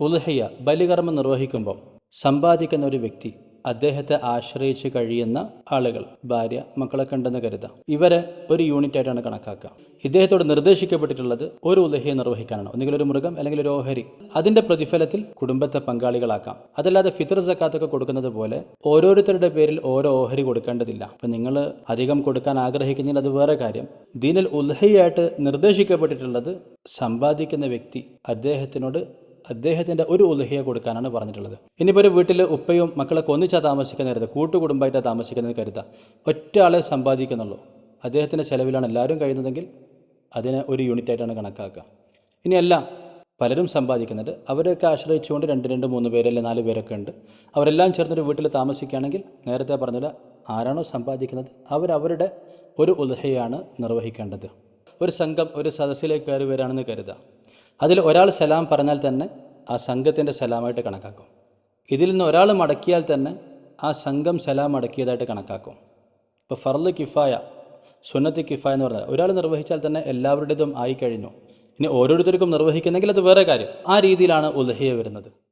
ഉൽഹയ്യ ബലികർമ്മം നിർവഹിക്കുമ്പോൾ സമ്പാദിക്കുന്ന ഒരു വ്യക്തി അദ്ദേഹത്തെ ആശ്രയിച്ച് കഴിയുന്ന ആളുകൾ ഭാര്യ മക്കളെ ഉണ്ടെന്ന് കരുതാം. ഇവരെ ഒരു യൂണിറ്റ് ആയിട്ടാണ് കണക്കാക്കുക. ഇദ്ദേഹത്തോട് നിർദ്ദേശിക്കപ്പെട്ടിട്ടുള്ളത് ഒരു ഉലഹയെ നിർവഹിക്കാനാണ്. ഒന്നുകിൽ ഒരു മൃഗം അല്ലെങ്കിൽ ഒരു ഓഹരി. അതിന്റെ പ്രതിഫലത്തിൽ കുടുംബത്തെ പങ്കാളികളാക്കാം. അതല്ലാതെ ഫിത്തർ സക്കാത്തൊക്കെ കൊടുക്കുന്നത് പോലെ ഓരോരുത്തരുടെ പേരിൽ ഓരോ ഓഹരി കൊടുക്കേണ്ടതില്ല. അപ്പം നിങ്ങൾ അധികം കൊടുക്കാൻ ആഗ്രഹിക്കുന്നതിൽ അത് വേറെ കാര്യം. ദീനൽ ഉൽഹയായിട്ട് നിർദ്ദേശിക്കപ്പെട്ടിട്ടുള്ളത് സമ്പാദിക്കുന്ന വ്യക്തി അദ്ദേഹത്തിനോട് അദ്ദേഹത്തിന്റെ ഒരു ഉലഹയെ കൊടുക്കാനാണ് പറഞ്ഞിട്ടുള്ളത്. ഇനിയിപ്പോൾ ഒരു വീട്ടിൽ ഉപ്പയും മക്കളൊക്കെ ഒന്നിച്ചാ താമസിക്കുന്ന കരുതുക കൂട്ടുകുടുംബമായിട്ടാണ് താമസിക്കുന്നത് കരുതാം. ഒറ്റ സമ്പാദിക്കുന്നുള്ളൂ. അദ്ദേഹത്തിന്റെ ചെലവിലാണ് എല്ലാവരും കഴിയുന്നതെങ്കിൽ അതിനെ ഒരു യൂണിറ്റായിട്ടാണ് കണക്കാക്കുക. ഇനി ഇനിയല്ല പലരും സമ്പാദിക്കുന്നുണ്ട്. അവരെയൊക്കെ ആശ്രയിച്ചുകൊണ്ട് രണ്ട് രണ്ട് മൂന്ന് പേര് അല്ലെങ്കിൽ നാല് പേരൊക്കെ ഉണ്ട്. അവരെല്ലാം ചേർന്നൊരു വീട്ടിൽ താമസിക്കുകയാണെങ്കിൽ നേരത്തെ പറഞ്ഞത് ആരാണോ സമ്പാദിക്കുന്നത് അവരവരുടെ ഒരു ഉൽഹയാണ് നിർവഹിക്കേണ്ടത്. ഒരു സംഘം ഒരു സദസ്സിലേക്ക് കയറി വരാണെന്ന് കരുതുക അതിൽ ഒരാൾ സലാം പറഞ്ഞാൽ തന്നെ ആ സംഘത്തിന്റെ സലാമായിട്ട് കണക്കാക്കും. ഇതിൽ നിന്ന് ഒരാൾ മടക്കിയാൽ തന്നെ ആ സംഘം സലാം മടക്കിയതായിട്ട് കണക്കാക്കും. ഇപ്പോൾ ഫർദ് കിഫായ സുന്നത്ത് കിഫായ എന്ന് പറഞ്ഞാൽ ഒരാൾ നിർവഹിച്ചാൽ തന്നെ എല്ലാവരുടേതും ആയിക്കഴിഞ്ഞു. ഇനി ഓരോരുത്തർക്കും നിർവഹിക്കുന്നെങ്കിൽ അത് വേറെ കാര്യം. ആ രീതിയിലാണ് ഉൽഹയ വരുന്നത്.